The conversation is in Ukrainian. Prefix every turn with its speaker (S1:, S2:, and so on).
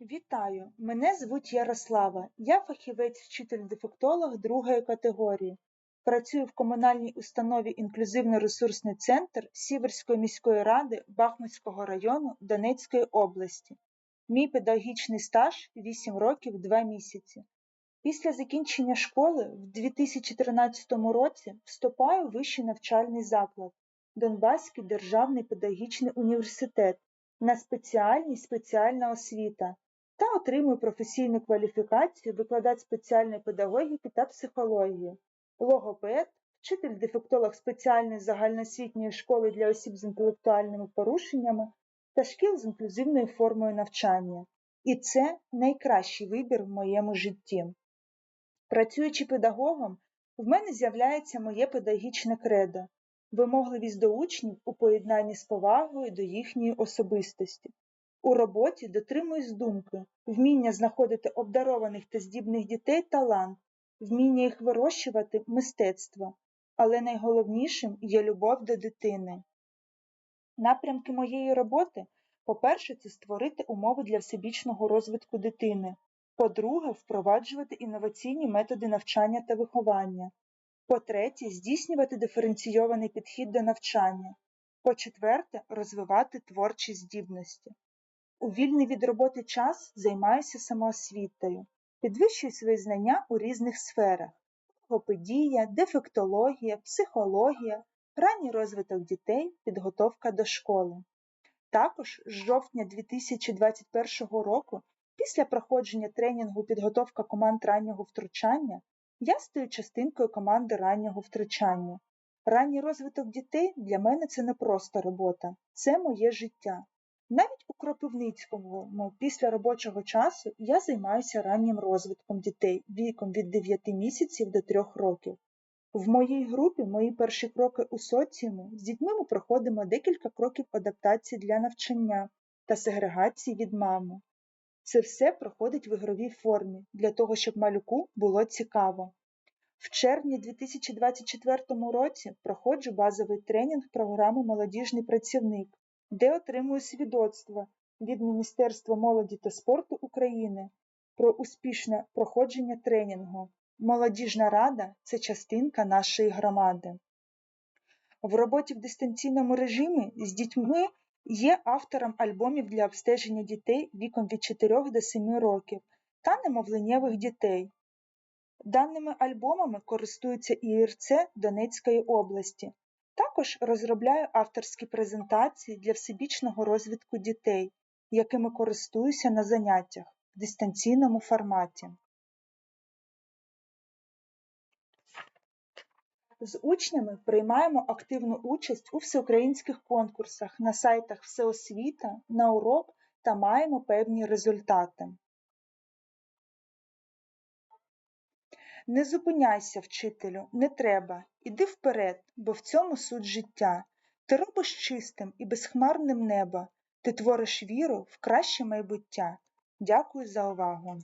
S1: Вітаю! Мене звуть Ярослава. Я фахівець-вчитель-дефектолог другої категорії. Працюю в комунальній установі Інклюзивно-ресурсний центр Сіверської міської ради Бахмутського району Донецької області. Мій педагогічний стаж 8 років 2 місяці. Після закінчення школи в 2013 році вступаю в вищий навчальний заклад Донбаський державний педагогічний університет на спеціальність спеціальна освіта та отримую професійну кваліфікацію викладач спеціальної педагогіки та психології, логопед, вчитель-дефектолог спеціальної загальноосвітньої школи для осіб з інтелектуальними порушеннями та шкіл з інклюзивною формою навчання. І це найкращий вибір в моєму житті. Працюючи педагогом, в мене з'являється моє педагогічне кредо, вимогливість до учнів у поєднанні з повагою до їхньої особистості. У роботі дотримуюсь думки, вміння знаходити обдарованих та здібних дітей талант, вміння їх вирощувати мистецтво, але найголовнішим є любов до дитини. Напрямки моєї роботи по-перше, це створити умови для всебічного розвитку дитини. По-друге, впроваджувати інноваційні методи навчання та виховання. По-третє, здійснювати диференційований підхід до навчання. По-четверте, розвивати творчі здібності. У вільний від роботи час займаюся самоосвітою, підвищую свої знання у різних сферах логопедія, дефектологія, психологія, ранній розвиток дітей, підготовка до школи. Також з жовтня 2021 року, після проходження тренінгу підготовка команд раннього втручання, я стаю частинкою команди раннього втручання. Ранній розвиток дітей для мене це не просто робота, це моє життя. Навіть у Кропивницькому після робочого часу я займаюся раннім розвитком дітей віком від 9 місяців до 3 років. В моїй групі мої перші кроки у соціумі з дітьми ми проходимо декілька кроків адаптації для навчання та сегрегації від мами. Це все проходить в ігровій формі для того, щоб малюку було цікаво. В червні 2024 році проходжу базовий тренінг програми Молодіжний працівник, де отримую свідоцтво від Міністерства молоді та спорту України про успішне проходження тренінгу. Молодіжна рада це частинка нашої громади. В роботі в дистанційному режимі з дітьми є автором альбомів для обстеження дітей віком від 4 до 7 років та немовленнєвих дітей. Даними альбомами користується ІРЦ Донецької області. Також розробляю авторські презентації для всебічного розвитку дітей, якими користуюся на заняттях в дистанційному форматі. З учнями приймаємо активну участь у всеукраїнських конкурсах на сайтах Всеосвіта, Наурок та маємо певні результати. Не зупиняйся, вчителю, не треба, іди вперед, бо в цьому суть життя. Ти робиш чистим і безхмарним небо, ти твориш віру в краще майбуття. Дякую за увагу!